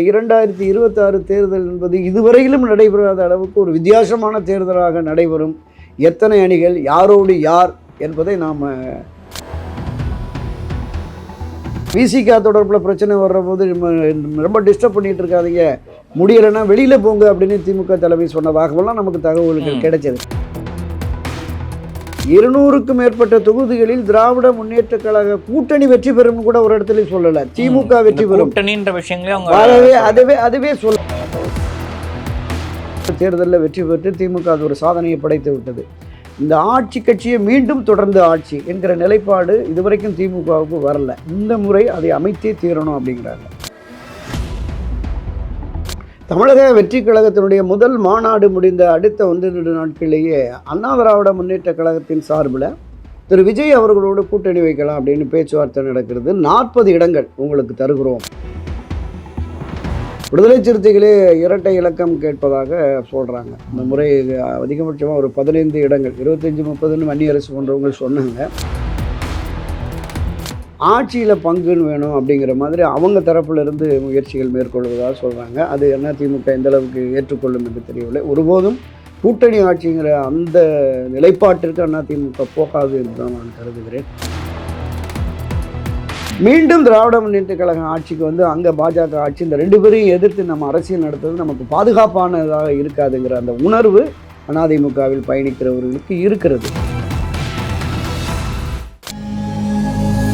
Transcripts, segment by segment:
இரண்டாயிரத்தி இருபத்தாறு தேர்தல் என்பது இதுவரையிலும் நடைபெறாத அளவுக்கு ஒரு வித்தியாசமான தேர்தலாக நடைபெறும். எத்தனை அணிகள் யாரோடு யார் என்பதை நாம் விசிகா தொடர்பில் பிரச்சனை வர்ற போது நம்ம ரொம்ப டிஸ்டர்ப் பண்ணிட்டு இருக்காதீங்க. முடியலைன்னா வெளியில் போங்க அப்படின்னு திமுக தலைமை சொன்னதாகவெல்லாம் நமக்கு தகவல்கள். கிடைச்சது. இருநூறுக்கும் மேற்பட்ட தொகுதிகளில் திராவிட முன்னேற்ற கழக கூட்டணி வெற்றி பெறும் கூட ஒரு இடத்துல சொல்லல. திமுக வெற்றி பெறும். கூட்டணின்ற விஷயங்களே அதுவே அதுவே அதுவே சொல்ல தேர்தலில் வெற்றி பெற்று திமுக அது ஒரு சாதனையை படைத்து விட்டது. இந்த ஆட்சி கட்சியை மீண்டும் தொடர்ந்து ஆட்சி என்கிற நிலைப்பாடு இதுவரைக்கும் திமுகவுக்கு வரல. இந்த முறை அதை அமைத்தே தீரணும் அப்படிங்கிறாங்க. தமிழக வெற்றி கழகத்தினுடைய முதல் மாநாடு முடிந்த அடுத்த ஒன்றிரண்டு நாட்களிலேயே அண்ணா திராவிட முன்னேற்ற கழகத்தின் சார்பில் திரு விஜய் அவர்களோடு கூட்டணி வைக்கலாம் அப்படின்னு பேச்சுவார்த்தை நடக்கிறது. நாற்பது இடங்கள் உங்களுக்கு தருகிறோம். விடுதலை சிறுத்தைகளே இரட்டை இலக்கம் கேட்பதாக சொல்கிறாங்க இந்த முறை அதிகபட்சமாக ஒரு பதினைந்து இடங்கள் இருபத்தஞ்சி முப்பதுன்னு மத்திய அரசு போன்றவங்க சொன்னாங்க. ஆட்சியில் பங்குன்னு வேணும் அப்படிங்கிற மாதிரி அவங்க தரப்புல இருந்து முயற்சிகள் மேற்கொள்வதாக சொல்கிறாங்க அது என்ன திமுக எந்த அளவுக்கு ஏற்றுக்கொள்ளும் என்று தெரியவில்லை. ஒருபோதும் கூட்டணி ஆட்சிங்கிற அந்த நிலைப்பாட்டிற்கு அண்ணா திமுக போகாது என்று தான் நான் கருதுகிறேன். மீண்டும் திராவிட முன்னேற்ற கழகம் ஆட்சிக்கு வந்து அங்கே பாஜக ஆட்சி இந்த ரெண்டு பேரையும் எதிர்த்து நம்ம அரசியல் நடத்துறது நமக்கு பாதுகாப்பானதாக இருக்காதுங்கிற அந்த உணர்வு அதிமுகவில் பயணிக்கிறவர்களுக்கு இருக்கிறது.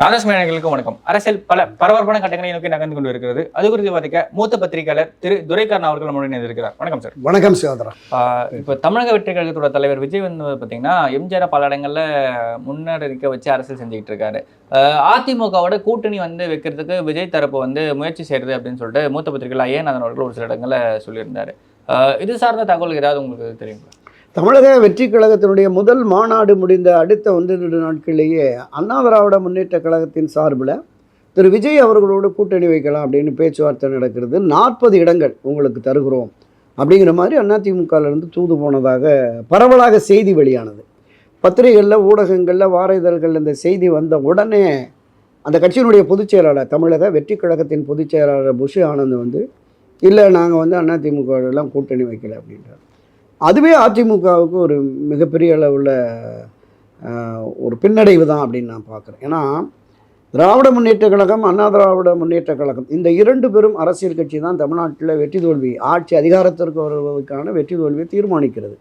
ராதாஸ் மேனர்களுக்கு வணக்கம். அரசியல் பல பரபரப்பான கட்டங்களை நோக்கி நகர்ந்து கொண்டு இருக்கிறது அது குறித்து பார்த்துக்க மூத்த பத்திரிகையாளர் திரு துரைக்கண்ணா அவர்கள் நம்முடன் இணைந்திருக்கிறார். வணக்கம் சார் வணக்கம் சிவதரா. ஆஹ் இப்போ தமிழக வெற்றி கழகத்தோட தலைவர் விஜய் வந்து பார்த்தீங்கன்னா எம்ஜிஆர் பல இடங்கள்ல முன்னெடுக்க வச்சு அரசியல் செஞ்சுக்கிட்டு இருக்காரு. அதிமுகவோட கூட்டணி வந்து வைக்கிறதுக்கு விஜய் தரப்பு வந்து முயற்சி செய்யறது அப்படின்னு சொல்லிட்டு மூத்த பத்திரிகையாளர் ஏநாதன் அவர்கள் ஒரு சில இடங்கள்ல சொல்லியிருந்தாரு. இது சார்ந்த தகவல் ஏதாவது உங்களுக்கு தெரியுங்களா? தமிழக வெற்றி கழகத்தினுடைய முதல் மாநாடு முடிந்த அடுத்த ஒன்றிரண்டு நாட்களிலேயே அண்ணா திராவிட முன்னேற்ற கழகத்தின் சார்பில் திரு விஜய் அவர்களோடு கூட்டணி வைக்கலாம் அப்படின்னு பேச்சுவார்த்தை நடக்கிறது. நாற்பது இடங்கள் உங்களுக்கு தருகிறோம். அப்படிங்கிற மாதிரி அதிமுகலேருந்து தூது போனதாக பரவலாக செய்தி வெளியானது. பத்திரிகைகளில் ஊடகங்களில் வார இதழ்களில் இந்த செய்தி வந்த உடனே அந்த கட்சியினுடைய பொதுச் செயலாளர் தமிழக வெற்றி கழகத்தின் பொதுச் செயலாளர் புஷி ஆனந்த் வந்து இல்லை நாங்கள் வந்து அதிமுகலாம் கூட்டணி வைக்கல அப்படின்றார். அதுவே அதிமுகவுக்கு ஒரு மிகப்பெரிய அளவில் ஒரு பின்னடைவு தான் அப்படின்னு நான் பார்க்குறேன். ஏன்னா திராவிட முன்னேற்ற கழகம் அண்ணா திராவிட முன்னேற்ற கழகம் இந்த இரண்டு பெரும் அரசியல் கட்சி தான் தமிழ்நாட்டில் வெற்றி தோல்வி ஆட்சி அதிகாரத்திற்கு வருவதற்கான வெற்றி தோல்வியை தீர்மானிக்கிறது.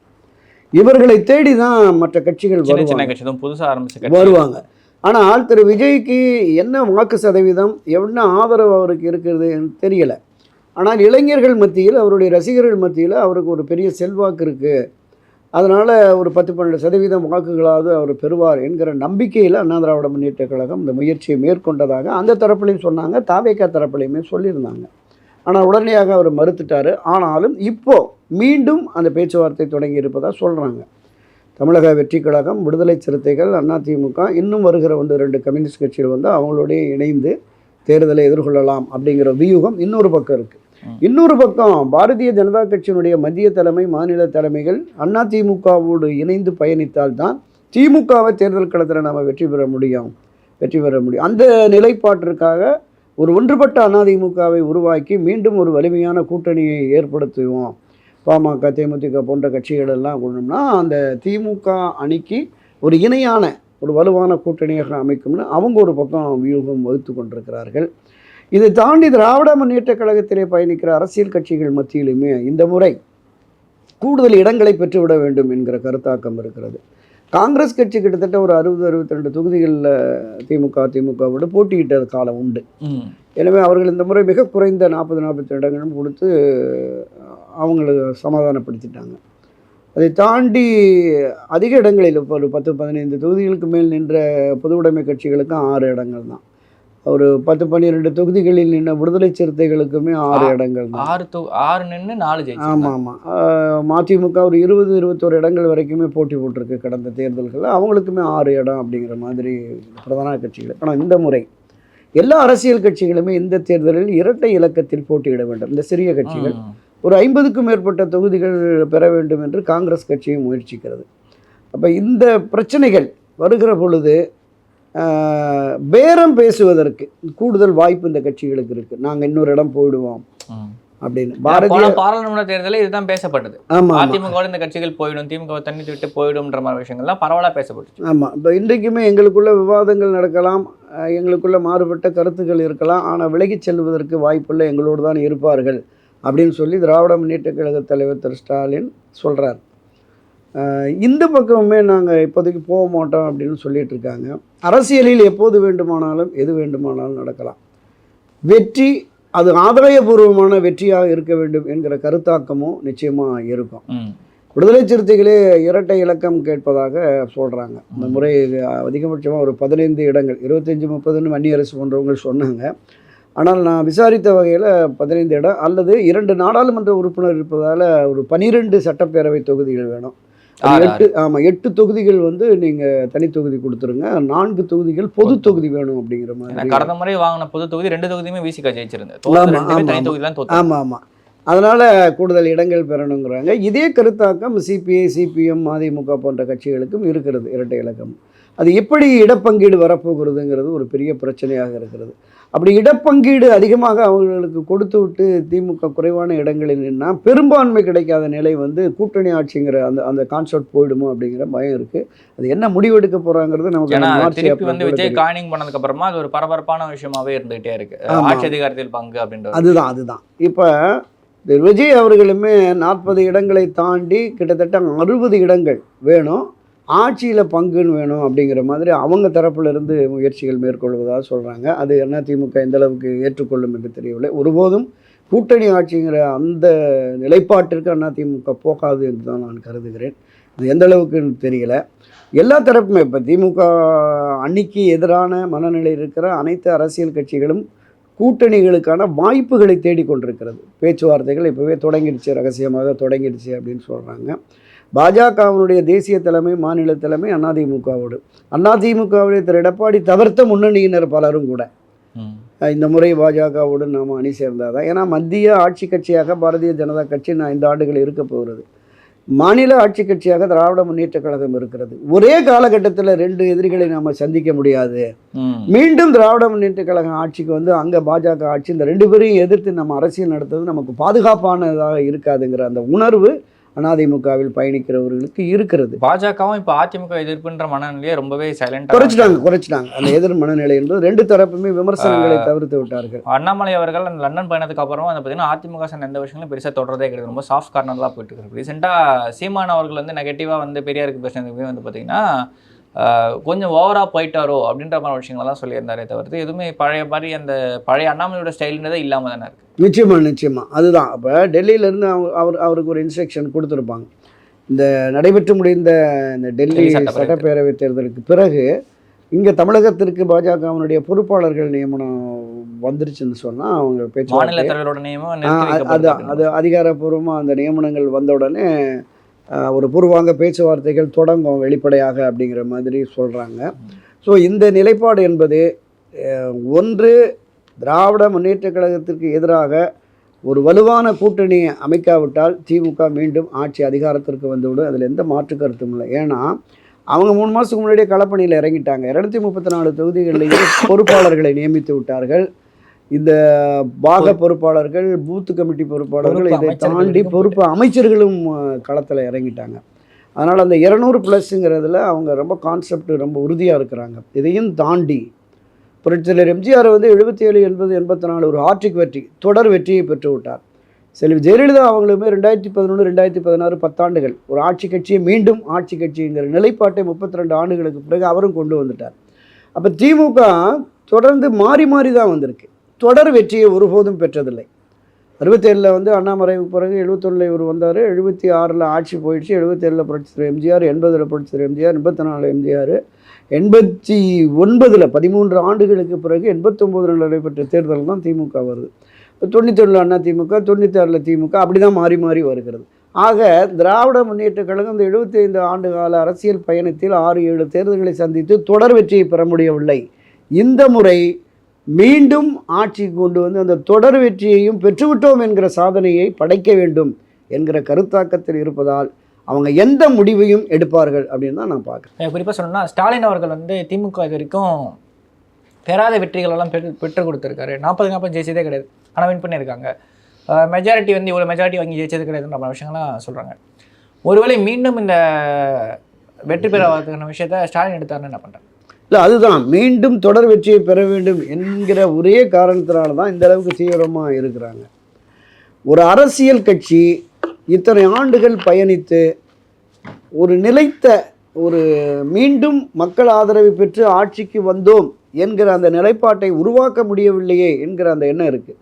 இவர்களை தேடி தான் மற்ற கட்சிகள் வருவாங்க. கட்சி தான் புதுசா ஆரம்பிச்ச வருவாங்க. ஆனால் திரு விஜய்க்கு என்ன வாக்கு சதவீதம் என்ன ஆதரவு அவருக்கு இருக்கிறது தெரியலை. ஆனால் இளைஞர்கள் மத்தியில் அவருடைய ரசிகர்கள் மத்தியில் அவருக்கு ஒரு பெரிய செல்வாக்கு இருக்குது அதனால் ஒரு பத்து பன்னெண்டு சதவீதம் வாக்குகளாவது அவர் பெறுவார் என்கிற நம்பிக்கையில் அண்ணா திராவிட முன்னேற்ற கழகம் இந்த முயற்சியை மேற்கொண்டதாக அந்த தரப்புலையும் சொன்னாங்க தாவேக்கா தரப்புலையுமே சொல்லியிருந்தாங்க. ஆனால் உடனடியாக அவர் மறுத்துட்டார். ஆனாலும் இப்போ மீண்டும் அந்த பேச்சுவார்த்தை தொடங்கி இருப்பதாக சொல்கிறாங்க தமிழக வெற்றி கழகம் விடுதலை சிறுத்தைகள் அதிமுக இன்னும் வருகிற வந்து ரெண்டு கம்யூனிஸ்ட் கட்சிகள் வந்து அவங்களோடய இணைந்து தேர்தலை எதிர்கொள்ளலாம் அப்படிங்கிற வியூகம் இன்னொரு பக்கம் இருக்குது இன்னொரு பக்கம் பாரதிய ஜனதா கட்சியினுடைய மத்திய தலைமை மாநில தலைமைகள் அதிமுகவோடு இணைந்து பயணித்தால்தான் திமுகவை தேர்தல் களத்தில் நாம் வெற்றி பெற முடியும் வெற்றி பெற முடியும். அந்த நிலைப்பாட்டிற்காக ஒரு ஒன்றுபட்ட அதிமுகவை உருவாக்கி மீண்டும் ஒரு வலிமையான கூட்டணியை ஏற்படுத்துவோம். பாமக தேமுதிக போன்ற கட்சிகள் எல்லாம் கொண்டோம்னா அந்த திமுக அணிக்கு ஒரு இணையான ஒரு வலுவான கூட்டணியாக அமைக்கும்னு அவங்க ஒரு பக்கம் வியூகம் வகுத்து கொண்டிருக்கிறார்கள். இதை தாண்டி திராவிட முன்னேற்ற கழகத்திலே பயணிக்கிற அரசியல் கட்சிகள் மத்தியிலுமே இந்த முறை கூடுதல் இடங்களை பெற்றுவிட வேண்டும் என்கிற கருத்தாக்கம் இருக்கிறது. காங்கிரஸ் கட்சி கிட்டத்தட்ட ஒரு அறுபது அறுபத்தி ரெண்டு தொகுதிகளில் திமுக திமுகவோடு போட்டியிட்ட காலம் உண்டு. எனவே அவர்கள் இந்த முறை மிக குறைந்த நாற்பது நாற்பத்தி இடங்களும் கொடுத்து அவங்கள சமாதானப்படுத்திட்டாங்க. அதை தாண்டி அதிக இடங்களில் இப்போ ஒரு பத்து பதினைந்து தொகுதிகளுக்கு மேல் நின்ற பொது உடைமை கட்சிகளுக்கும் ஆறு இடங்கள் தான். ஒரு பத்து பன்னிரெண்டு தொகுதிகளில் நின்ற விடுதலை சிறுத்தைகளுக்குமே ஆறு இடங்கள் ஆறு தொ ஆறு நின்று நாலு ஜெயிச்சு ஆமாம். ஆமாம் மதிமுக ஒரு இருபது இருபத்தோரு இடங்கள் வரைக்குமே போட்டி போட்டிருக்கு கடந்த தேர்தல்களில். அவங்களுக்குமே ஆறு இடம் அப்படிங்கிற மாதிரி பிரதான கட்சிகள். ஆனால் இந்த முறை எல்லா அரசியல் கட்சிகளுமே இந்த தேர்தலில் இரட்டை இலக்கத்தில் போட்டியிட வேண்டும். இந்த சிறிய கட்சிகள் ஒரு ஐம்பதுக்கும் மேற்பட்ட தொகுதிகள் பெற வேண்டும் என்று காங்கிரஸ் கட்சியும் முயற்சிக்கிறது. அப்போ இந்த பிரச்சனைகள் வருகிற பொழுது பேரம் பேசுவதற்கு கூடுதல் வாய்ப்பு இந்த கட்சிகளுக்கு இருக்குது நாங்கள் இன்னொரு இடம் போயிடுவோம். அப்படின்னு. பாரதிய பாராளுமன்ற தேர்தலில் இதுதான் பேசப்பட்டது. ஆமாம் அதிமுகவோட இந்த கட்சிகள் போயிடும் திமுக தண்ணி விட்டு போயிடும்ன்ற மாதிரி விஷயங்கள்லாம் பரவலா பேசப்பட்டுச்சு. ஆமாம் இப்போ இன்றைக்குமே எங்களுக்குள்ள விவாதங்கள் நடக்கலாம் எங்களுக்குள்ள மாறுபட்ட கருத்துக்கள் இருக்கலாம் ஆனால் விலகிச் செல்வதற்கு வாய்ப்புள்ள எங்களோடு தான் இருப்பார்கள் அப்படின்னு சொல்லி திராவிட முன்னேற்ற கழக தலைவர் திரு. ஸ்டாலின் சொல்கிறார் இந்த பக்கமுமே நாங்கள் இப்போதைக்கு போக மாட்டோம் அப்படின்னு சொல்லிட்டு இருக்காங்க. அரசியலில் எப்போது வேண்டுமானாலும் எது வேண்டுமானாலும் நடக்கலாம். வெற்றி அது ஆதாயபூர்வமான வெற்றியாக இருக்க வேண்டும் என்கிற கருத்தாக்கமும் நிச்சயமாக இருக்கும். விடுதலை சிறுத்தைகளே இரட்டை இலக்கம் கேட்பதாக சொல்கிறாங்க இந்த முறை அதிகபட்சமாக ஒரு பதினைந்து இடங்கள் இருபத்தஞ்சி முப்பதுன்னு மன்னிய அரசு போன்றவங்க சொன்னாங்க. ஆனால் நான் விசாரித்த வகையில் பதினைந்து இடம் அல்லது இரண்டு நாடாளுமன்ற உறுப்பினர் இருப்பதால் ஒரு பனிரெண்டு சட்டப்பேரவை தொகுதிகள் வேணும். எட்டு ஆமாம் எட்டு தொகுதிகள் வந்து நீங்கள் தனி தொகுதி கொடுத்துருங்க. நான்கு தொகுதிகள் பொது தொகுதி வேணும் அப்படிங்கிற மாதிரி. கடந்த முறை வாங்கின பொது தொகுதி ரெண்டு தொகுதியுமே விசிக ஜெயிச்சிருந்தது. தோத்தது ஆமா, ரெண்டுமே ஆமா, தனி ஆமா. தொகுதி தான் தோத்து ஆமாம் ஆமாம் அதனால் கூடுதல் இடங்கள் பெறணுங்கிறாங்க. இதே கருத்தாக்கம் சிபிஐ சிபிஎம் அதிமுக போன்ற கட்சிகளுக்கும் இருக்கிறது இரட்டை இலக்கம். அது எப்படி இடப்பங்கீடு வரப்போகிறதுங்கிறது ஒரு பெரிய பிரச்சனையாக இருக்கிறது. அப்படி இடப்பங்கீடு அதிகமாக அவர்களுக்கு கொடுத்து விட்டு திமுக குறைவான இடங்களில் நின்னா பெரும்பான்மை கிடைக்காத நிலை வந்து கூட்டணி ஆட்சிங்கிற அந்த அந்த கான்செப்ட் போயிடுமோ அப்படிங்கிற பயம் இருக்குது அது என்ன முடிவெடுக்க போகிறாங்கிறது நமக்கு திருப்பி வந்து விஜய். காயினிங் பண்ணதுக்கு அப்புறமா அது ஒரு பரபரப்பான விஷயமாவே இருந்துகிட்டே இருக்கு. ஆட்சி அதிகாரத்தில் பங்கு அப்படின்றது. அதுதான் அதுதான். இப்போ விஜய் அவர்களுமே நாற்பது இடங்களை தாண்டி கிட்டத்தட்ட அறுபது இடங்கள் வேணும். ஆட்சியில் பங்குன்னு வேணும் அப்படிங்கிற மாதிரி அவங்க தரப்புல இருந்து முயற்சிகள் மேற்கொள்வதாக சொல்கிறாங்க அது அதிமுக எந்த அளவுக்கு ஏற்றுக்கொள்ளும் என்று தெரியவில்லை. ஒருபோதும் கூட்டணி ஆட்சிங்கிற அந்த நிலைப்பாட்டிற்கு அதிமுக போகாது என்று தான் நான் கருதுகிறேன். இது எந்த அளவுக்குன்னு தெரியல. எல்லா தரப்புமே இப்போ திமுக அன்னைக்கு எதிரான மனநிலை இருக்கிற அனைத்து அரசியல் கட்சிகளும் கூட்டணிகளுக்கான வாய்ப்புகளை தேடிக்கொண்டிருக்கிறது. பேச்சுவார்த்தைகள் இப்போவே தொடங்கிடுச்சு ரகசியமாக தொடங்கிடுச்சு அப்படின்னு சொல்கிறாங்க பாஜகவினுடைய தேசிய தலைமை மாநில தலைமை அதிமுகவோடு அதிமுகவுடைய திரு எடப்பாடி தவிர்த்த முன்னணியினர் பலரும் கூட. இந்த முறை பாஜகவோடு நாம் அணி சேர்ந்தாதான். ஏன்னா மத்திய ஆட்சி கட்சியாக பாரதிய ஜனதா கட்சி நான் இந்த ஆண்டுகள் இருக்க போகிறது. மாநில ஆட்சி கட்சியாக திராவிட முன்னேற்ற கழகம் இருக்கிறது ஒரே காலகட்டத்தில் ரெண்டு எதிரிகளை நாம் சந்திக்க முடியாது. மீண்டும் திராவிட முன்னேற்ற கழகம் ஆட்சிக்கு வந்து அங்கே பாஜக ஆட்சி இந்த ரெண்டு பேரையும் எதிர்த்து நம்ம அரசியல் நடத்துறது நமக்கு பாதுகாப்பானதாக இருக்காதுங்கிற அந்த உணர்வு அதிமுகவில் பயணிக்கிறவர்களுக்கு இருக்கிறது. பாஜகவும் இப்ப அதிமுக எதிர்ப்புன்ற மனநிலையே ரொம்பவே சைலண்டா குறைச்சிட்டாங்க குறைச்சிட்டாங்க. அந்த எதிர் மனநிலை என்பது ரெண்டு தரப்புமே விமர்சனங்களை தவிர்த்து விட்டார்கள். அண்ணாமலை அவர்கள் அந்த லண்டன் பயணத்துக்கு அப்புறம் வந்து பார்த்தீங்கன்னா அதிமுக சார்ந்த எந்த விஷயங்களும் பெருசாக தொடர்றதே கிடையாது. ரொம்ப சாஃப்ட் கார்னர்லாம் போயிட்டு இருக்கு ரீசெண்டாக சீமான் அவர்கள் வந்து நெகட்டிவாக வந்து பெரியாருக்கு பேசுனதுக்குமே வந்து பார்த்தீங்கன்னா கொஞ்சம் ஓவராக போயிட்டாரோ அப்படின்ற மாதிரி விஷயங்கள்லாம் சொல்லியிருந்தாரே தவிர்த்து எதுவுமே பழைய மாதிரி அந்த பழைய அண்ணாமலையோட ஸ்டைல்ன்றதே இல்லாமல் தானே இருக்கு. நிச்சயமா நிச்சயமா. அதுதான். அப்போ டெல்லியிலேருந்து அவர் அவருக்கு ஒரு இன்ஸ்ட்ரக்ஷன் கொடுத்துருப்பாங்க. இந்த நடைபெற்று முடிந்த இந்த டெல்லி சட்டப்பேரவை தேர்தலுக்கு பிறகு இங்கே தமிழகத்திற்கு பாஜகவினுடைய பொறுப்பாளர்கள் நியமனம் வந்துருச்சுன்னு சொன்னால் அவங்க நிறுத்தி அது- அது அது அதிகாரப்பூர்வமாக அந்த நியமனங்கள் வந்த உடனே ஒரு பூர்வாங்க பேச்சுவார்த்தைகள் தொடங்கும் வெளிப்படையாக அப்படிங்கிற மாதிரி சொல்கிறாங்க ஸோ இந்த நிலைப்பாடு என்பது ஒன்று திராவிட முன்னேற்ற கழகத்திற்கு எதிராக ஒரு வலுவான கூட்டணி அமைக்காவிட்டால் திமுக மீண்டும் ஆட்சி அதிகாரத்திற்கு வந்துவிடும். அதில் எந்த மாற்று கருத்தும் இல்லை. ஏன்னா அவங்க மூணு மாதத்துக்கு முன்னாடியே களப்பணியில் இறங்கிட்டாங்க. இரநூத்தி முப்பத்தி நாலு தொகுதிகளிலேயே பொறுப்பாளர்களை நியமித்து விட்டார்கள். இந்த பாக பொறுப்பாளர்கள் பூத்து கமிட்டி பொறுப்பாளர்கள் பொறுப்பு இதை தாண்டி பொறுப்பு அமைச்சர்களும் களத்தில் இறங்கிட்டாங்க. அதனால் அந்த இரநூறு ப்ளஸ்ஸுங்கிறதுல அவங்க ரொம்ப கான்செப்ட் ரொம்ப உறுதியாக இருக்கிறாங்க. இதையும் தாண்டி புரட்சித்தலைவர் எம்ஜிஆர் வந்து எழுபத்தி ஏழு எண்பது எண்பத்தி நாலு ஒரு ஆட்சிக் வெற்றி தொடர் வெற்றியை பெற்று விட்டார். செல்வி ஜெயலலிதா அவங்களுமே ரெண்டாயிரத்தி பதினொன்று ரெண்டாயிரத்தி பதினாறு பத்தாண்டுகள் ஒரு ஆட்சி கட்சியை மீண்டும் ஆட்சி கட்சிங்கிற நிலைப்பாட்டை முப்பத்தி ரெண்டு ஆண்டுகளுக்கு பிறகு அவரும் கொண்டு வந்துட்டார். அப்போ திமுக தொடர்ந்து மாறி மாறி தான் வந்திருக்கு. தொடர் வெற்றியை ஒருபோதும் பெற்றதில்லை. அறுபத்தேழில் வந்து அண்ணாமறைவுக்கு பிறகு எழுபத்தொன்னில் இவர் வந்தார். எழுபத்தி ஆறில் ஆட்சி போயிடுச்சு. எழுபத்தேழில் புரட்சித்தர் எம்ஜிஆர் எண்பதில் புரட்சித்தர் எம்ஜிஆர் எண்பத்தி நாலு எம்ஜிஆர். எண்பத்தி ஒன்பதில் பதிமூன்று ஆண்டுகளுக்கு பிறகு எண்பத்தொம்போதில் நடைபெற்ற தேர்தல் தான் திமுக வருது. தொண்ணூத்தொன்னில் அண்ணா திமுக தொண்ணூத்தாறில் திமுக அப்படி தான் மாறி மாறி வருகிறது. ஆக திராவிட முன்னேற்ற கழகம் இந்த 75 ஆண்டு கால அரசியல் பயணத்தில் ஆறு ஏழு தேர்தல்களை சந்தித்து தொடர் வெற்றியை பெற முடியவில்லை. இந்த முறை மீண்டும் ஆட்சிக்கு கொண்டு வந்து அந்த தொடர் வெற்றியையும் பெற்றுவிட்டோம் என்கிற சாதனையை படைக்க வேண்டும் என்கிற கருத்தாக்கத்தில் இருப்பதால் அவங்க எந்த முடிவையும் எடுப்பார்கள் அப்படின்னு தான் நான் பார்க்குறேன். குறிப்பாக சொல்லணும்னா ஸ்டாலின் அவர்கள் வந்து திமுக இது வரைக்கும் பெறாத வெற்றிகளெல்லாம் பெற்று பெற்று பெற்றுக் கொடுத்துருக்காரு. நாற்பது நாற்பது ஜெயிச்சதே கிடையாது. ஆனால் வின் பண்ணியிருக்காங்க. மெஜாரிட்டி வந்து இவ்வளோ மெஜாரிட்டி வாங்கி ஜெயிச்சது கிடையாதுன்ற மாதிரி விஷயங்கள்லாம் சொல்கிறாங்க ஒருவேளை மீண்டும் இந்த வெற்றி பெற விஷயத்த ஸ்டாலின் எடுத்தாருன்னு என்ன பண்ணுறேன் இல்லை அதுதான். மீண்டும் தொடர் வெற்றியை பெற வேண்டும் என்கிற ஒரே காரணத்தினால தான் இந்த அளவுக்கு தீவிரமாக இருக்கிறாங்க. ஒரு அரசியல் கட்சி இத்தனை ஆண்டுகள் பயணித்து ஒரு நிலைத்த ஒரு மீண்டும் மக்கள் ஆதரவை பெற்று ஆட்சிக்கு வந்தோம் என்கிற அந்த நிலைப்பாட்டை உருவாக்க முடியவில்லையே என்கிற அந்த எண்ணம் இருக்குது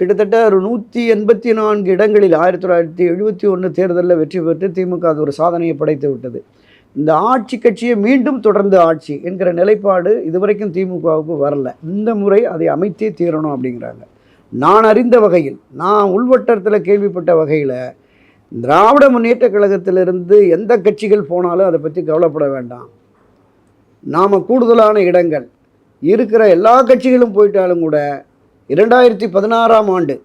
கிட்டத்தட்ட ஒரு நூற்றி எண்பத்தி நான்கு இடங்களில் ஆயிரத்தி தொள்ளாயிரத்தி எழுபத்தி ஒன்று தேர்தலில் வெற்றி பெற்று திமுக அது ஒரு சாதனையை படைத்து விட்டது. இந்த ஆட்சி கட்சியை மீண்டும் தொடர்ந்து ஆட்சி என்கிற நிலைப்பாடு இதுவரைக்கும் திமுகவுக்கு வரல. இந்த முறை அதை அமைத்தே தீரணும் அப்படிங்கிறாங்க. நான் அறிந்த வகையில் நான் உள்வட்டத்தில் கேள்விப்பட்ட வகையில் திராவிட முன்னேற்ற கழகத்திலிருந்து எந்த கட்சிகள் போனாலும் அதை பற்றி கவலைப்பட வேண்டாம். நாம் கூடுதலான இடங்கள். இருக்கிற எல்லா கட்சிகளும் போயிட்டாலும் கூட இரண்டாயிரத்தி பதினாறாம் ஆண்டு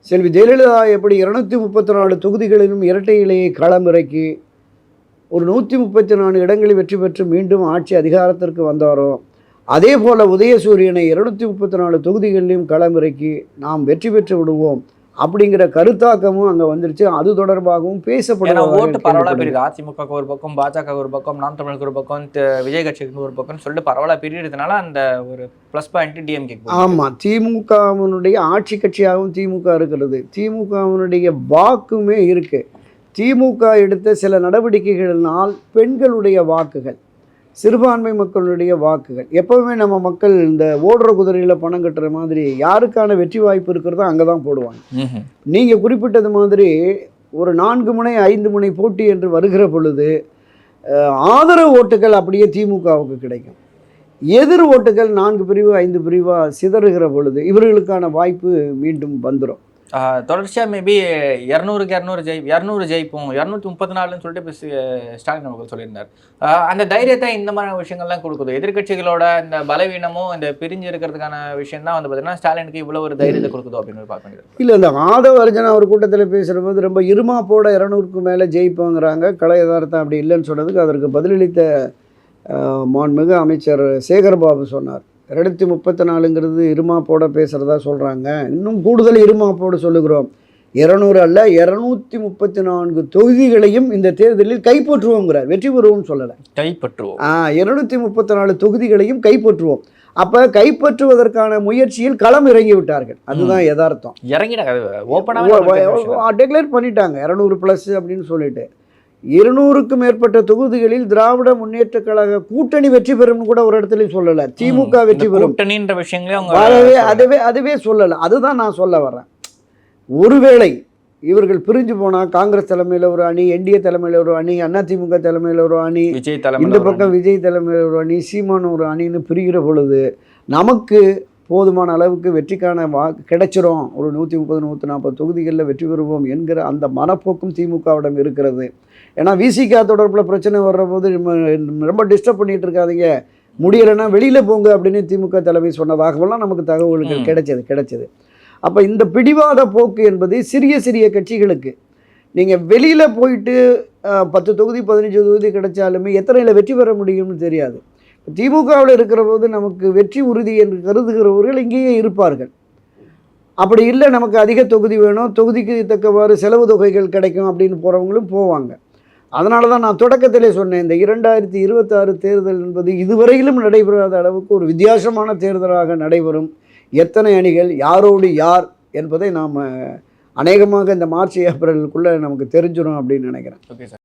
செல்வி ஜெயலலிதா எப்படி இருநூத்தி முப்பத்தி நாலு தொகுதிகளிலும் இரட்டை இலையை களமிறக்கி ஒரு நூற்றி முப்பத்தி நாலு இடங்களில் வெற்றி பெற்று மீண்டும் ஆட்சி அதிகாரத்திற்கு வந்தாரோ அதே போல் உதயசூரியனை இருநூத்தி முப்பத்தி நாலு தொகுதிகளிலும் களமிறக்கி நாம் வெற்றி பெற்று விடுவோம் அப்படிங்கிற கருத்தாக்கமும் அங்கே வந்துருச்சு. அது தொடர்பாகவும் ஏன்னா ஓட்டு பரவலா பிரியுது. அதிமுக ஒரு பக்கம் பாஜக ஒரு பக்கம் நாம் தமிழுக்கு ஒரு பக்கம் விஜய் கட்சிக்கு ஒரு பக்கம்னு சொல்லிட்டு பரவலா பிரியறதுனால அந்த ஒரு ப்ளஸ் பாயிண்ட் டிஎம்கே ஆமாம் திமுகவினுடைய ஆட்சி கட்சியாகவும் திமுக இருக்கிறது. திமுகவினுடைய வாக்குமே இருக்கு. திமுக எடுத்த சில நடவடிக்கைகளினால் பெண்களுடைய வாக்குகள் சிறுபான்மை மக்களுடைய வாக்குகள். எப்பவுமே நம்ம மக்கள் இந்த ஓடுற குதிரையில் பணம் கட்டுற மாதிரி யாருக்கான வெற்றி வாய்ப்பு இருக்கிறதோ அங்கே தான் போடுவாங்க. நீங்கள் குறிப்பிட்டது மாதிரி ஒரு நான்கு முனை ஐந்து முனை போட்டி என்று வருகிற பொழுது ஆதரவு ஓட்டுகள் அப்படியே திமுகவுக்கு கிடைக்கும். எதிர் ஓட்டுகள் நான்கு பிரிவு ஐந்து பிரிவாக சிதறுகிற பொழுது இவர்களுக்கான வாய்ப்பு மீண்டும் வந்துடும் தொடர்ச்சியாக மேபி இரநூறுக்கு இரநூறு ஜெய் இரநூறு ஜெயிப்போம் இரநூத்தி முப்பத்தி நாலுன்னு சொல்லிட்டு இப்போ ஸ்டாலின் அவர்கள் சொல்லியிருந்தார். அந்த தைரியத்தை இந்த மாதிரி விஷயங்கள்லாம் கொடுக்குது. எதிர்க்கட்சிகளோட இந்த பலவீனமும் இந்த பிரிஞ்சு இருக்கிறதுக்கான விஷயம் தான் வந்து பார்த்தீங்கன்னா ஸ்டாலினுக்கு இவ்வளோ ஒரு தைரியத்தை கொடுக்குதோ அப்படின்னு பார்க்க வேண்டியது இல்லை இந்த ஆதவ அர்ஜுனா ஒரு கூட்டத்தில் பேசுகிறபோது ரொம்ப இருமாப்போட இரநூறுக்கு மேலே ஜெயிப்போங்கிறாங்க. கலை யதார்த்தம் அப்படி இல்லைன்னு சொன்னதுக்கு அதற்கு பதிலளித்த மாண்புமிகு அமைச்சர் சேகர்பாபு சொன்னார். இரநூத்தி முப்பத்தி நாலுங்கிறது இருமாப்போட பேசுகிறதா சொல்கிறாங்க இன்னும் கூடுதல் இருமாப்போடு சொல்லுகிறோம். இரநூறு அல்ல இரநூத்தி முப்பத்தி நான்கு தொகுதிகளையும் இந்த தேர்தலில் கைப்பற்றுவோங்கிறார். வெற்றி பெறுவோம்னு சொல்லலை. கைப்பற்றுவோம். இருநூத்தி முப்பத்தி நாலு தொகுதிகளையும் கைப்பற்றுவோம். அப்போ கைப்பற்றுவதற்கான முயற்சியில் களம் இறங்கி விட்டார்கள். அதுதான் யதார்த்தம். இறங்கிட்டாங்க. டெக்ளேர் பண்ணிட்டாங்க. இரநூறு ப்ளஸ் அப்படின்னு சொல்லிட்டு. இருநூறுக்கும் மேற்பட்ட தொகுதிகளில் திராவிட முன்னேற்ற கழக கூட்டணி வெற்றி பெறும்னு கூட ஒரு இடத்துல சொல்லலை. திமுக வெற்றி பெறும். கூட்டணின்ற விஷயங்களையும் அதுவே அதுவே அதுவே சொல்லலை. அதுதான் நான் சொல்ல வர்றேன். ஒருவேளை இவர்கள் பிரிஞ்சு போனால் காங்கிரஸ் தலைமையில் ஒரு அணி என்டிஏ தலைமையில் ஒரு அணி அதிமுக தலைமையில் ஒரு அணி விஜய் இந்த தலைமையில் பக்கம் விஜய் தலைமையில் ஒரு அணி சீமான் ஒரு அணின்னு பிரிகிற பொழுது நமக்கு போதுமான அளவுக்கு வெற்றிக்கான வா கிடைச்சிரும். ஒரு நூற்றி முப்பது நூற்றி நாற்பது தொகுதிகளில் வெற்றி பெறுவோம் என்கிற அந்த மனப்போக்கும் திமுகவிடம் இருக்கிறது. ஏன்னா விசிகா தொடர்பில் பிரச்சனை வர்ற போது நம்ம ரொம்ப டிஸ்டர்ப் பண்ணிட்டு இருக்காதீங்க. முடியலைன்னா வெளியில் போங்க அப்படின்னு திமுக தலைமை சொன்னதாகவெல்லாம் நமக்கு தகவல்கள். கிடைச்சது கிடைச்சது. அப்போ இந்த பிடிவாத போக்கு என்பது சிறிய சிறிய கட்சிகளுக்கு. நீங்கள் வெளியில் போயிட்டு பத்து தொகுதி பதினஞ்சு தொகுதி கிடைச்சாலுமே எத்தனையில் வெற்றி பெற முடியும்னு தெரியாது. திமுகவில் இருக்கிற போது நமக்கு வெற்றி உறுதி என்று கருதுகிறவர்கள் இங்கேயே இருப்பார்கள். அப்படி இல்லை நமக்கு அதிக தொகுதி வேணும் தொகுதிக்கு தக்கவாறு செலவு தொகைகள் கிடைக்கும் அப்படின்னு போகிறவங்களும் போவாங்க. அதனால தான் நான் தொடக்கத்திலே சொன்னேன் இந்த இரண்டாயிரத்தி இருபத்தாறு தேர்தல் என்பது இதுவரையிலும் நடைபெறாத அளவுக்கு ஒரு வித்தியாசமான தேர்தலாக நடைபெறும். எத்தனை அணிகள் யாரோடு யார் என்பதை நாம் அநேகமாக இந்த மார்ச் ஏப்ரலுக்குள்ளே நமக்கு தெரிஞ்சிடும் அப்படின்னு நினைக்கிறேன். Okay sir.